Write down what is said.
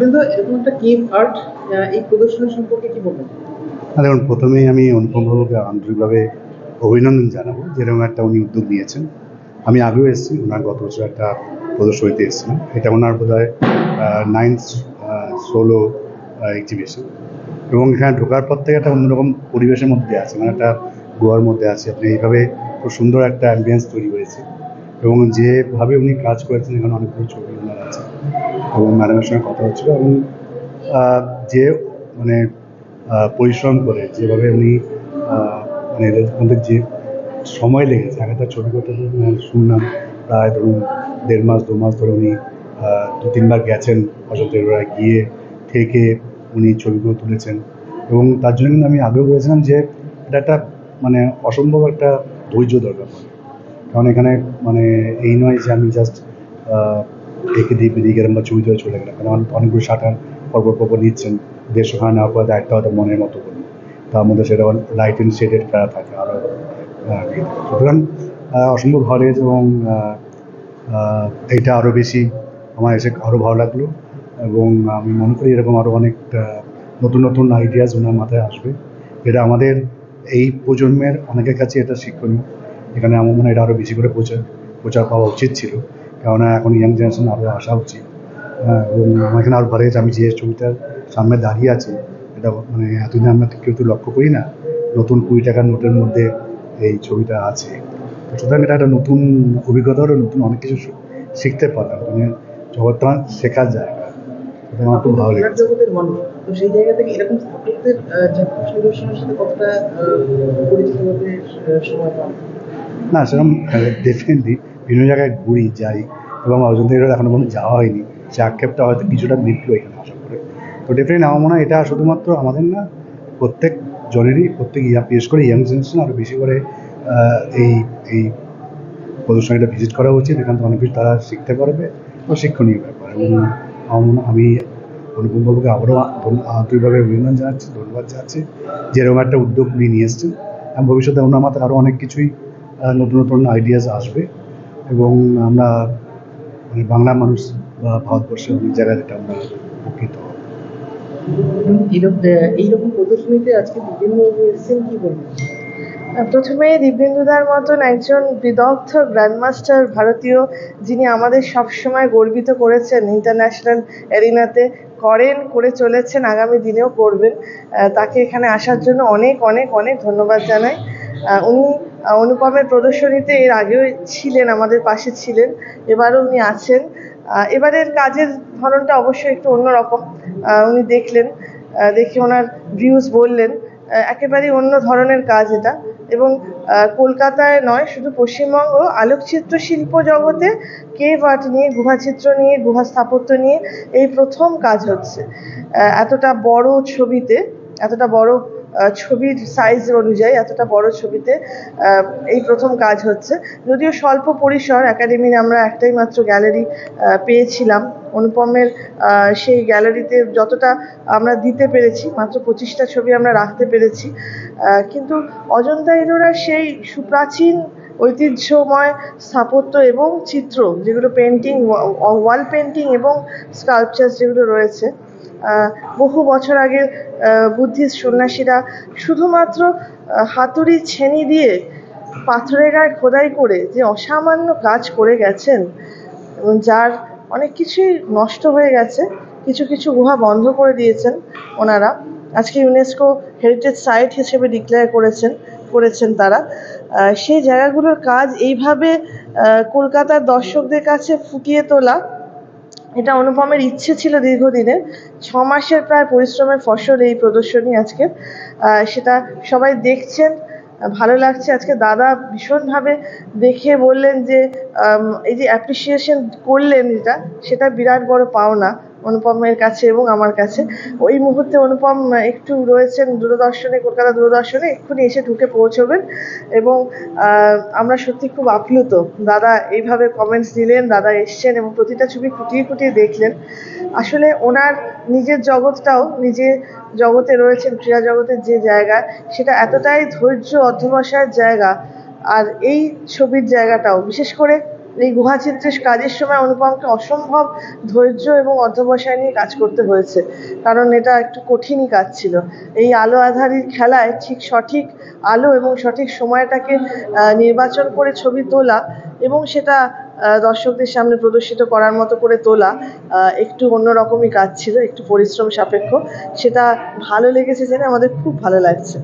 দিবেন এরকম একটা আর্ট এই প্রদর্শনী সম্পর্কে কি বলবেন? দেখুন, প্রথমেই আমি অনুপম বাবুকে আন্তরিকভাবে অভিনন্দন জানাব, যেরকম একটা উনি উদ্যোগ নিয়েছেন। আমি আগেও এসেছি, ওনার গত বছর একটা প্রদর্শনীতে এসেছিলাম। এটা ওনার বোধ হয় নাইন্থ সোলো এক্সিবিশন এবং এখানে ঢোকার পর থেকে একটা অন্যরকম পরিবেশের মধ্যে আছে মানে একটা গোয়ার মধ্যে আছে। আপনি এইভাবে খুব সুন্দর একটা অ্যাম্বিয়েন্স তৈরি হয়েছে এবং যেভাবে উনি কাজ করেছেন, এখানে অনেকগুলো ছবি এবং ম্যাডামের সঙ্গে কথা হচ্ছিল এবং যে মানে পরিশ্রম করে, যেভাবে উনি মানে মধ্যে যে সময় লেগেছে, আগে তার ছবি করতে মানে শুনলাম, প্রায় ধরুন দেড় মাস, দু মাস ধরে উনি দু, তিনবার গেছেন অযোধ্যা গিয়ে থেকে উনি ছবিগুলো তুলেছেন এবং তার জন্য কিন্তু আমি আগেও বলেছিলাম যে এটা একটা মানে অসম্ভব একটা ধৈর্য দরকার কারণ এখানে মানে এই নয় যে আমি জাস্ট একে দিয়ে গেলাম বা ছবি তুলে চলে গেলাম কারণ অনেক- অনেকগুলো শাটার পরপর পরপর নিচ্ছেন। দেড়শো খানা নেওয়ার পর একটা হয়তো মনের মতো করি। তার মধ্যে সেটা লাইট অ্যান্ড শেডেড করা থাকে আরও সুতরাং অসম্ভব লেগেছে এবং এইটা আরও বেশি আমার এসে আরও ভালো লাগল। এবং আমি মনে করি এরকম আরও অনেক নতুন নতুন আইডিয়াস ওনার মাথায় আসবে। এটা আমাদের এই প্রজন্মের অনেকের কাছে এটা শিক্ষণীয়। এখানে আমার মনে হয় এটা আরও বেশি করে প্রচার প্রচার পাওয়া উচিত ছিল। কেননা এখন ইয়াং জেনারেশন আরও আসা উচিত। হ্যাঁ, এবং আমার এখানে আরও ভালো হয়েছে আমি যে ছবিটার সামনে দাঁড়িয়ে আছি। এটা মানে এতদিন আমরা কেউ তো লক্ষ্য করি না নতুন কুড়ি টাকার নোটের মধ্যে এই ছবিটা আছে। সুতরাং এটা একটা নতুন অভিজ্ঞতা হলো নতুন অনেক কিছু শিখতে পারলাম। মানে জগৎটা শেখার জায়গা এটা আমার খুব ভালো লেগেছে। তো সেই জায়গা থেকে এরকম স্থাপত্যের আহ, সাথে কতটা পরিচিত হতে সময় পান? না সেরকম ডেফিনেটলি বিভিন্ন জায়গায় ঘুরি, যাই এবং অযোধ্যা এগুলো এখনও পর্যন্ত যাওয়া হয়নি। সে আক্ষেপটা হয়তো কিছুটা মিটলো এখানে আশা করে তো ডেফিনেটলি আমার মনে হয় এটা শুধুমাত্র আমাদের না, প্রত্যেক জনেরই, প্রত্যেক ইয়া, বিশেষ করে ইয়াং জেনারেশন আরও বেশি করে এই এই প্রদর্শনীটা ভিজিট করা উচিত। এখান থেকে অনেক কিছু তারা শিখতে পারবে ও শিক্ষণীয় ব্যাপার। এবং আমার মনে আমি অনুপম বাবুকে আবারও আন্তরিকভাবে অভিনন্দন জানাচ্ছি, ধন্যবাদ জানাচ্ছি। যেরকম একটা উদ্যোগ উনি নিয়ে এসছেন, এবং ভবিষ্যতে ওনার মাথায় আরও অনেক কিছুই নতুন নতুন আইডিয়াস আসবে। এবং আমরা মানে বাংলা মানুষ বা ভারতবর্ষের অনেক জায়গায় এটা আমরা উপকৃত এইরকম প্রদর্শনীতে আজকে বিভিন্ন এসেছেন কি বলবেন? প্রথমে দিব্যেন্দুদার মতন একজন বিদগ্ধ গ্র্যান্ডমাস্টার ভারতীয় যিনি আমাদের সবসময় গর্বিত করেছেন ইন্টারন্যাশনাল এরিনাতে করেন করে চলেছেন আগামী দিনেও করবেন। তাকে এখানে আসার জন্য অনেক অনেক অনেক ধন্যবাদ জানাই। উনি অনুপমের প্রদর্শনীতে এর আগেও ছিলেন, আমাদের পাশে ছিলেন, এবারও উনি আছেন। এবারের কাজের ধরনটা অবশ্যই একটু অন্যরকম। উনি দেখলেন দেখে ওনার ভিউজ বললেন। একেবারেই অন্য ধরনের কাজ এটা। এবং কলকাতায় নয়, শুধু পশ্চিমবঙ্গ, আলোকচিত্র শিল্প জগতে কেভ আর্ট নিয়ে গুহাচিত্র নিয়ে, গুহা স্থাপত্য নিয়ে এই প্রথম কাজ হচ্ছে। এতটা বড় ছবিতে, এতটা বড় ছবির সাইজ অনুযায়ী, এতটা বড় ছবিতে এই প্রথম কাজ হচ্ছে। যদিও স্বল্প পরিসর একাডেমির আমরা একটাই মাত্র গ্যালারি পেয়েছিলাম। অনুপমের সেই গ্যালারিতে যতটা আমরা দিতে পেরেছি, মাত্র পঁচিশটা ছবি আমরা রাখতে পেরেছি। কিন্তু অজন্তা ইলোরার সেই সুপ্রাচীন, ঐতিহ্যময় স্থাপত্য এবং চিত্র, যেগুলো পেন্টিং ওয়াল পেন্টিং এবং স্কাল্পচার যেগুলো রয়েছে বহু বছর আগে বুদ্ধিস্ট সন্ন্যাসীরা শুধুমাত্র হাতুড়ি ছেনি দিয়ে পাথরের গায়ে খোদাই করে যে অসামান্য কাজ করে গেছেন, এবং যার অনেক কিছুই নষ্ট হয়ে গেছে, কিছু কিছু গুহা বন্ধ করে দিয়েছেন ওনারা। আজকে ইউনেস্কো হেরিটেজ সাইট হিসেবে ডিক্লেয়ার করেছেন করেছেন তারা। সেই জায়গাগুলোর কাজ এইভাবে কলকাতার দর্শকদের কাছে ফুটিয়ে তোলা এটা অনুপমের ইচ্ছে ছিল দীর্ঘদিনের। ছ মাসের প্রায় পরিশ্রমের ফসল এই প্রদর্শনী আজকে। সেটা সবাই দেখছেন, ভালো লাগছে। আজকে দাদা ভীষণভাবে দেখে বললেন যে এই যে অ্যাপ্রিসিয়েশন করলেন এটা, সেটা বিরাট বড় পাওনা। অনুপমের কাছে এবং আমার কাছে। ওই মুহূর্তে অনুপম একটু রয়েছেন দূরদর্শনে, কলকাতা দূরদর্শনে, এক্ষুনি এসে ঢুকে পৌঁছবেন এবং আমরা সত্যি খুব আপ্লুত। দাদা এইভাবে কমেন্টস দিলেন, দাদা এসছেন এবং প্রতিটা ছবি খুঁটিয়ে খুঁটিয়ে দেখলেন। আসলে ওনার নিজের জগৎটাও নিজে জগতে রয়েছেন, ক্রীড়া জগতের যে জায়গা, সেটা এতটাই ধৈর্য অধ্যবসায়ের জায়গা, আর এই ছবির জায়গাটাও, বিশেষ করে এই গুহাচিত্রের কাজের সময় অনুপমকে অসম্ভব ধৈর্য এবং অধ্যবসায় নিয়ে কাজ করতে হয়েছে। কারণ এটা একটু কঠিনই কাজ ছিল। এই আলো আধারির খেলায় ঠিক সঠিক আলো এবং সঠিক সময়টাকে নির্বাচন করে ছবি তোলা এবং সেটা দর্শকদের সামনে প্রদর্শিত করার মতো করে তোলা একটু অন্যরকমই কাজ ছিল, একটু পরিশ্রম সাপেক্ষ। সেটা ভালো লেগেছে জেনে আমাদের খুব ভালো লাগছে।